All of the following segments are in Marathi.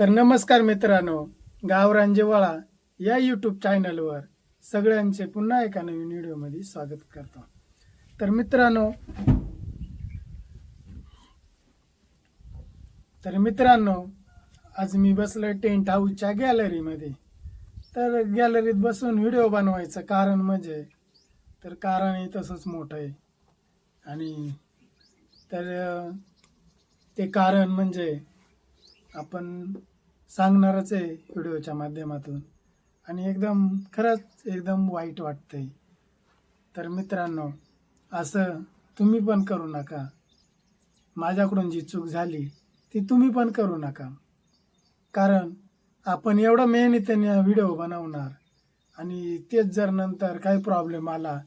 तर नमस्कार मित्रांनो गावरांजेवाळा या यूट्यूब चॅनलवर सगळ्यांचे पुन्हा एका नवीन व्हिडिओमध्ये स्वागत करतो. तर मित्रांनो तर मित्रांनो आज मी बसलोय टेंट हाऊसच्या गॅलरीमध्ये तर गॅलरीत बसून व्हिडिओ बनवायचं कारण म्हणजे तर कारणही तसंच मोठं आहे. आणि तर ते कारण म्हणजे आपण सांगणारच आहे व्हिडिओच्या माध्यमातून. आणि एकदम खरंच एकदम वाईट वाटतंय. तर मित्रांनो असं तुम्ही पण करू नका. माझ्याकडून जी चूक झाली ती तुम्ही पण करू नका. कारण आपण एवढं मेहनतीने व्हिडिओ बनवणार आणि तेच जर नंतर काही प्रॉब्लेम आला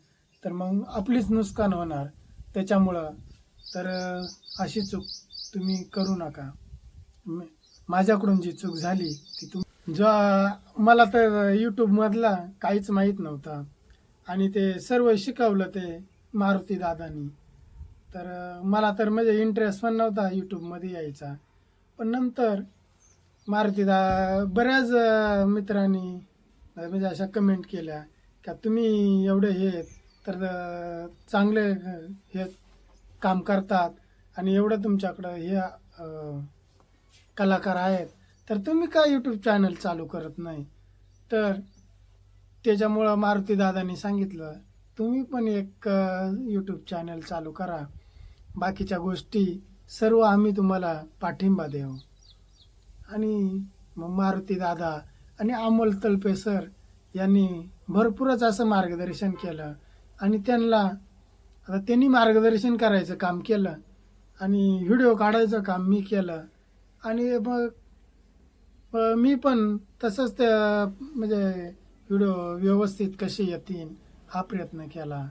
तर मग आपलीच नुकसान होणार. त्याच्यामुळं तर अशी चूक तुम्ही करू नका. माझ्याकडून जी चूक झाली ती तुम जो मला तर यूट्यूबमधला काहीच माहीत नव्हता. आणि ते सर्व शिकवलं ते मारुती दादानी. तर मला तर म्हणजे इंटरेस्ट पण नव्हता यूट्यूबमध्ये यायचा. पण नंतर मारुती दा बऱ्याच मित्रांनी म्हणजे अशा कमेंट केल्या का तुम्ही एवढे हे तर चांगले हे काम करतात आणि एवढं तुमच्याकडं हे कलाकार आहेत तर तुम्ही का यूट्यूब चॅनल चालू करत नाही? तर त्याच्यामुळं मारुती दादांनी सांगितलं तुम्ही पण एक यूट्यूब चॅनल चालू करा. बाकीच्या गोष्टी सर्व आम्ही तुम्हाला पाठिंबा देऊ. आणि मग मारुती दादा आणि अमोल तलपे सर यांनी भरपूरच असं मार्गदर्शन केलं. आणि त्यांना आता त्यांनी मार्गदर्शन करायचं काम केलं. आणि व्हिडिओ काढायचं काम मी केलं. आणि मग मी पण तसंच त्या म्हणजे व्हिडिओ व्यवस्थित कसे येतील हा प्रयत्न केला.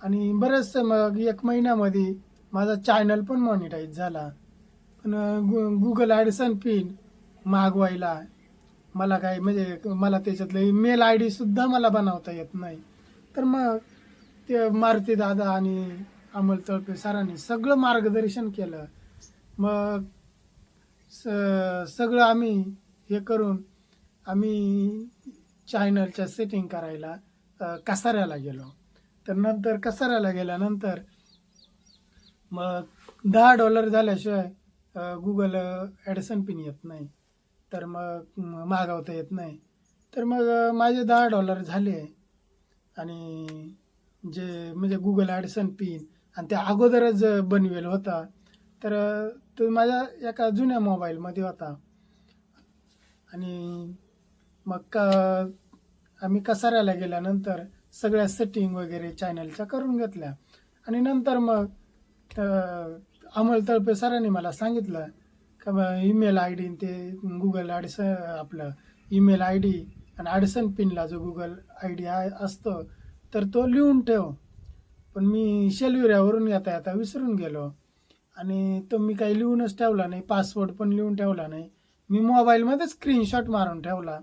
आणि बरंचसं मग एक महिन्यामध्ये माझा चॅनल पण मॉनिटाईज झाला. पण गु गुगल ॲडसन पिन मागवायला मला काही म्हणजे मला त्याच्यातलं मेल आय डीसुद्धा मला बनवता येत नाही. तर मग ते मारुती दादा आणि अमोल तळपे सरांनी सगळं मार्गदर्शन केलं. मग स सगळं आम्ही हे करून आम्ही चॅनलच्या सेटिंग करायला कसाऱ्याला गेलो. तर नंतर कसाऱ्याला गेल्यानंतर मग दहा डॉलर झाल्याशिवाय गुगल ॲडसन पिन येत नाही. तर मग मागवता येत नाही. तर मग माझे दहा डॉलर झाले. आणि जे म्हणजे गुगल ॲडसन पिन आणि त्या अगोदरच बनवेल होता. तर तो माझ्या एका जुन्या मोबाईलमध्ये होता. आणि मग का आम्ही कसाऱ्याला गेल्यानंतर सगळ्या सेटिंग वगैरे चॅनलच्या करून घेतल्या. आणि नंतर मग अ, अमोल तळपे सरांनी मला सांगितलं का ईमेल आय डी ते गुगल ॲडस आपलं ईमेल आय डी आणि ॲडसन पिनला जो गुगल आय डी असतो तर तो लिहून ठेव. पण मी शेलविऱ्यावरून येता येता विसरून गेलो. आणि तो मी काही लिहूनच ठेवला नाही पासवर्ड पण लिहून ठेवला नाही. मी मोबाईलमध्ये स्क्रीनशॉट मारून ठेवला.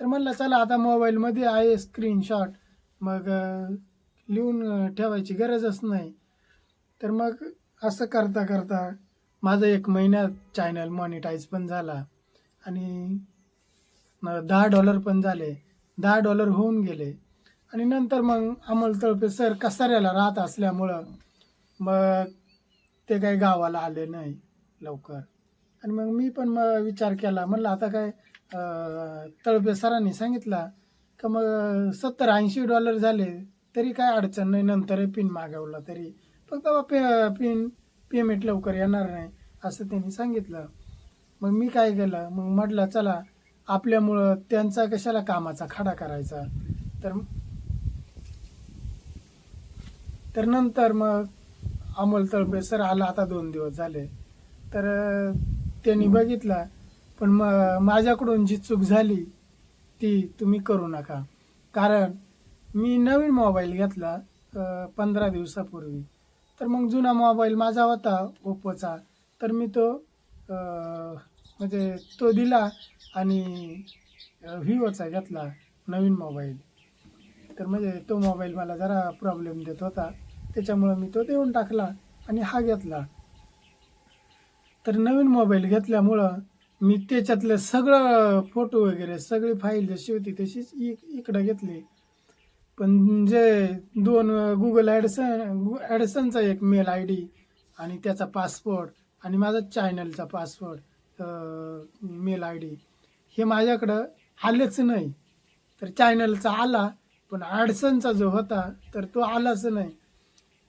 तर म्हणलं चला आता मोबाईलमध्ये आहे स्क्रीनशॉट मग लिहून ठेवायची गरजच नाही. तर मग असं करता करता माझं एक महिन्यात चॅनल मॉनिटाईज पण झाला. आणि दहा डॉलर पण झाले. दहा डॉलर होऊन गेले. आणि नंतर मग अमोल तळपे सर कसाऱ्याला राहत असल्यामुळं मग ते काही गावाला आले नाही लवकर. आणि मग मी पण मग विचार केला म्हणलं आता काय तळपे सरांनी सांगितला का मग सत्तर ऐंशी डॉलर झाले तरी काय अडचण नाही नंतर पिन मागवला तरी. फक्त बा पे पिन पेमेंट लवकर येणार नाही असं त्यांनी सांगितलं. मग मी काय केलं मग म्हटलं चला आपल्यामुळं त्यांचा कशाला कामाचा खाडा करायचा? तर तर नंतर मग अमोल तळपे सर आला आता दोन दिवस झाले. तर त्यांनी बघितला पण मग माझ्याकडून जी चूक झाली ती तुम्ही करू नका. कारण मी नवीन मोबाईल घेतला पंधरा दिवसापूर्वी. तर मग जुना मोबाईल माझा होता ओप्पोचा. तर मी तो म्हणजे तो दिला आणि व्हिवोचा घेतला नवीन मोबाईल. तर म्हणजे तो मोबाईल मला जरा प्रॉब्लेम देत होता. त्याच्यामुळं मी तो देऊन टाकला आणि हा घेतला. तर नवीन मोबाईल घेतल्यामुळं मी त्याच्यातलं सगळं फोटो वगैरे सगळी फाईल जशी होती तशीच इकडं घेतली. पण जे दोन गुगल ॲडसन ॲडसनचा एक मेल आय डी आणि त्याचा पासवर्ड आणि माझा चॅनलचा पासवर्ड मेल आय डी हे माझ्याकडं आलेच नाही. तर चॅनलचा आला पण ॲडसनचा जो होता तर तो आलाच नाही.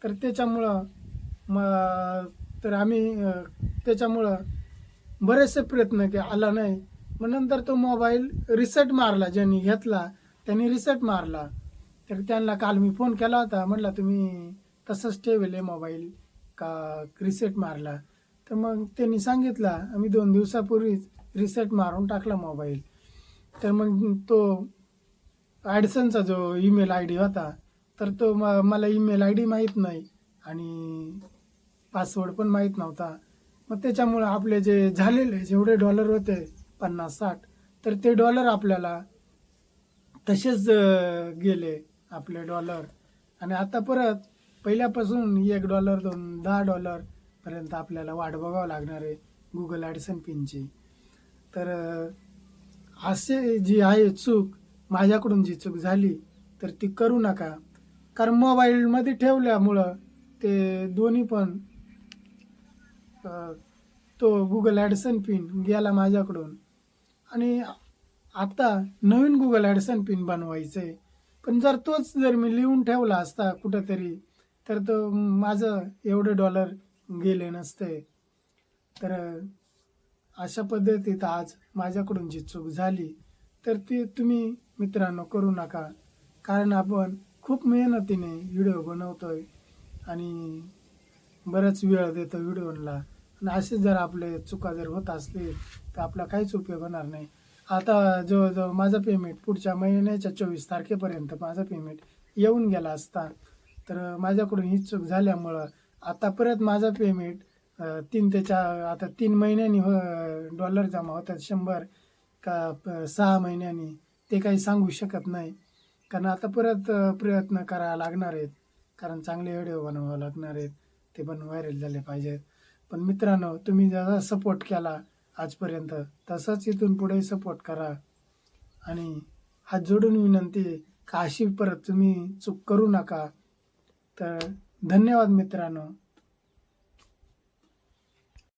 तर त्याच्यामुळं म तर आम्ही त्याच्यामुळं बरेचसे प्रयत्न के आला नाही. मग नंतर तो मोबाईल रिसेट मारला ज्यांनी घेतला त्यांनी रिसेट मारला. तर त्यांना काल मी फोन केला होता म्हटला तुम्ही तसंच ठेवले मोबाईल का रिसेट मारला? तर मग त्यांनी सांगितला आम्ही दोन दिवसापूर्वीच रिसेट मारून टाकला मोबाईल. तर मग तो ॲडसनचा जो ईमेल आय डी होता तर तो म मला ईमेल आय डी माहीत नाही आणि पासवर्ड पण माहीत नव्हता. मग त्याच्यामुळं आपले जे झालेले जेवढे डॉलर होते पन्नास साठ तर ते डॉलर आपल्याला तसेच गेले आपले डॉलर आणि आता परत पहिल्यापासून एक डॉलर दोन दहा डॉलर पर्यंत आपल्याला वाट बघावं लागणार आहे गुगल ॲडसन पिनची तर असे जी आहे चूक माझ्याकडून जी चूक झाली तर ती करू नका. कारण मोबाईलमध्ये ठेवल्यामुळं ते दोन्ही पण तो गुगल ॲडसन पिन गेला माझ्याकडून. आणि आता नवीन गुगल ॲडसन पिन बनवायचं आहे पण जर तोच जर मी लिहून ठेवला असता कुठंतरी तर तो माझं एवढे डॉलर गेले नसते. तर अशा पद्धतीत आज माझ्याकडून जी चूक झाली तर ती तुम्ही मित्रांनो करू नका. कारण आपण खूप मेहनतीने व्हिडिओ बनवतोय आणि बराच वेळ देतो व्हिडिओला आणि असे जर आपले चुका जर होत असतील तर आपला काहीच उपयोग होणार नाही. आता जवळजवळ माझं पेमेंट पुढच्या महिन्याच्या चोवीस तारखेपर्यंत माझं पेमेंट येऊन गेला असता. तर माझ्याकडून ही चूक झाल्यामुळं आता परत माझं पेमेंट तीन ते चार आता तीन महिन्यांनी हो- डॉलर जमा होतात शंभर का प- सहा महिन्यांनी. ते काही सांगू शकत नाही. कारण आता परत प्रयत्न करायला लागणार आहेत. कारण चांगले व्हिडिओ बनवावे लागणार आहेत. ते पण व्हायरल झाले पाहिजेत. पण मित्रांनो तुम्ही जसा सपोर्ट केला आजपर्यंत तसाच इथून पुढे सपोर्ट करा. आणि हात जोडून विनंती आहे का अशी परत तुम्ही चूक करू नका. तर धन्यवाद मित्रांनो.